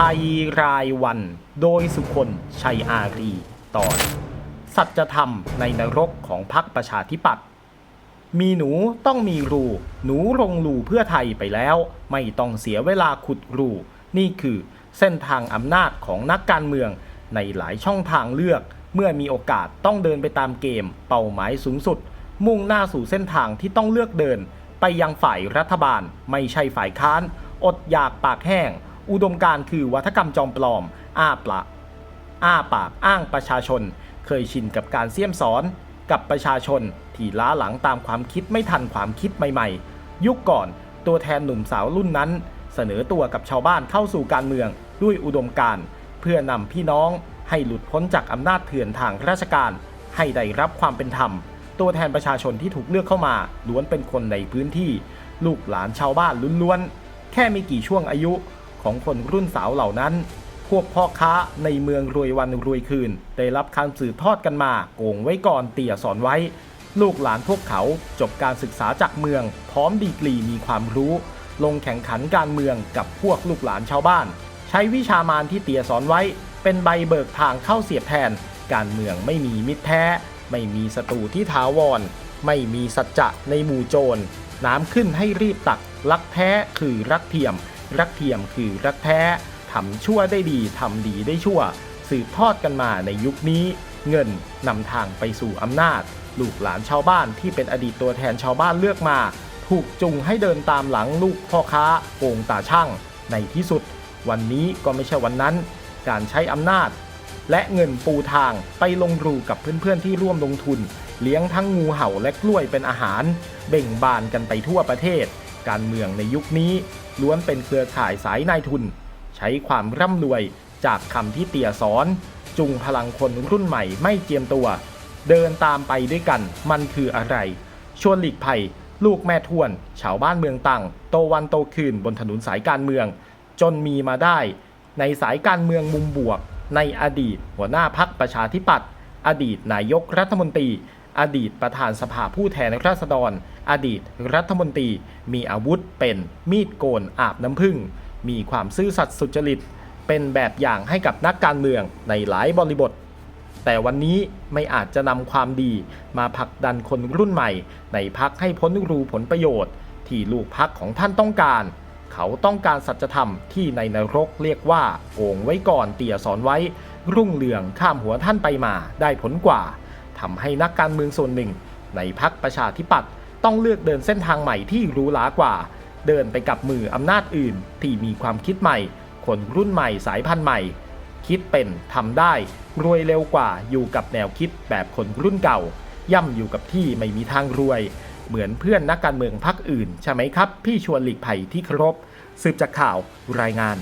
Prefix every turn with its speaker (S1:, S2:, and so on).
S1: ภัยรายวัน โดยสุคนชัยอารีตอน สัจธรรมในนรกของพรรคประชาธิปัตย์มีหนูต้องมีรู หนูลงรูเพื่อไทยไปแล้ว ไม่ต้องเสียเวลาขุดรู นี่คือเส้นทางอำนาจของนักการเมืองในหลายช่องทางเลือก เมื่อมีโอกาสต้องเดินไปตามเกม เป้าหมายสูงสุด มุ่งหน้าสู่เส้นทางที่ต้องเลือกเดิน ไปยังฝ่ายรัฐบาล ไม่ใช่ฝ่ายค้าน อดอยากปากแห้ง อุดมการคือวัฒกรรมจอมปลอม อ้าปละอ้าปากอ้างประชาชน เคยชินกับการเสี่ยมสอน กับประชาชน ที่ล้าหลังตามความคิดไม่ทันความคิดใหม่ๆ ยุคก่อนตัวแทนหนุ่มสาวรุ่นนั้น เสนอตัวกับชาวบ้านเข้าสู่การเมืองด้วยอุดมการเพื่อนำพี่น้องให้หลุดพ้นจากอำนาจเถื่อนทางราชการ ให้ได้รับความเป็นธรรม ตัวแทนประชาชนที่ถูกเลือกเข้ามาล้วนเป็นคนในพื้นที่ ลูกหลานชาวบ้านล้วนๆแค่ไม่กี่ช่วงอายุ ของคนรุ่นสาวเหล่านั้น พวกพ่อค้าในเมืองรวยวันรวยคืน ได้รับการสืบทอดกันมา โกงไว้ก่อนเตี่ยสอนไว้ ลูกหลานพวกเขาจบการศึกษาจากเมือง พร้อมดีกรีมีความรู้ ลงแข่งขันการเมืองกับพวกลูกหลานชาวบ้าน ใช้วิชามารที่เตี่ยสอนไว้ เป็นใบเบิกทางเข้าเสียบแทน การเมืองไม่มีมิตรแท้ ไม่มีศัตรูที่ถาวร ไม่มีสัจจะในหมู่โจรน้ำขึ้นให้รีบตักรักแท้คือรักเทียม รักเทียมคือรักแท้ทำชั่วได้ดีทำดีได้ชั่ว สืบทอดกันมาในยุคนี้ เงินนำทางไปสู่อำนาจ ลูกหลานชาวบ้านที่เป็นอดีตตัวแทนชาวบ้านเลือกมา ถูกจูงให้เดินตามหลังลูกพ่อค้าโกงตาช่าง ในที่สุด วันนี้ก็ไม่ใช่วันนั้น การใช้อำนาจ และเงินปูทางไปลงรูกับเพื่อนๆที่ร่วมลงทุน เลี้ยงทั้งงูเห่าและกล้วยเป็นอาหาร เบ่งบานกันไปทั่วประเทศ การเมืองในยุคนี้ ล้วนเป็นเครือข่ายสายนายทุน ใช้ความร่ำรวยจากคำที่เตี่ยสอน จุงพลังคนรุ่นใหม่ไม่เจียมตัว เดินตามไปด้วยกันมันคืออะไร ชวนหลีกภัย ลูกแม่ทวน ชาวบ้านเมืองตังโตวันโตคืนบนถนนสายการเมือง จนมีมาได้ ในสายการเมืองมุมบวก ในอดีต หัวหน้าพักประชาธิปัตย์อดีตนายกรัฐมนตรี อดีตประธานสภาผู้แทนราษฎร อดีตรัฐมนตรี มีอาวุธเป็นมีดโกนอาบน้ำผึ้งมีความซื่อสัตย์สุจริต เป็นแบบอย่างให้กับนักการเมืองในหลายบริบท แต่วันนี้ไม่อาจจะนำความดีมาผลักดันคนรุ่นใหม่ ในพักให้พ้นรูผลประโยชน์ ที่ลูกพักของท่านต้องการ เขาต้องการสัจธรรมที่ในนรกเรียกว่าโกงไว้ก่อนเตี่ยสอนไว้ รุ่งเรืองข้ามหัวท่านไปมาได้ผลกว่า ทำให้นักการเมืองส่วนหนึ่ง ในพักประชาธิปัตย์ต้องเลือกเดินเส้นทางใหม่ที่รู้หลากว่า เดินไปกับมืออำนาจอื่น ที่มีความคิดใหม่ คนรุ่นใหม่สายพันธุ์ใหม่ คิดเป็นทำได้ รวยเร็วกว่าอยู่กับแนวคิดแบบคนรุ่นเก่า ย่ำอยู่กับที่ไม่มีทางรวย เหมือนเพื่อนนักการเมืองพักอื่นใช่ไหมครับ พี่ชวนหลีกภัยที่เคารพสืบจากข่าวรายงาน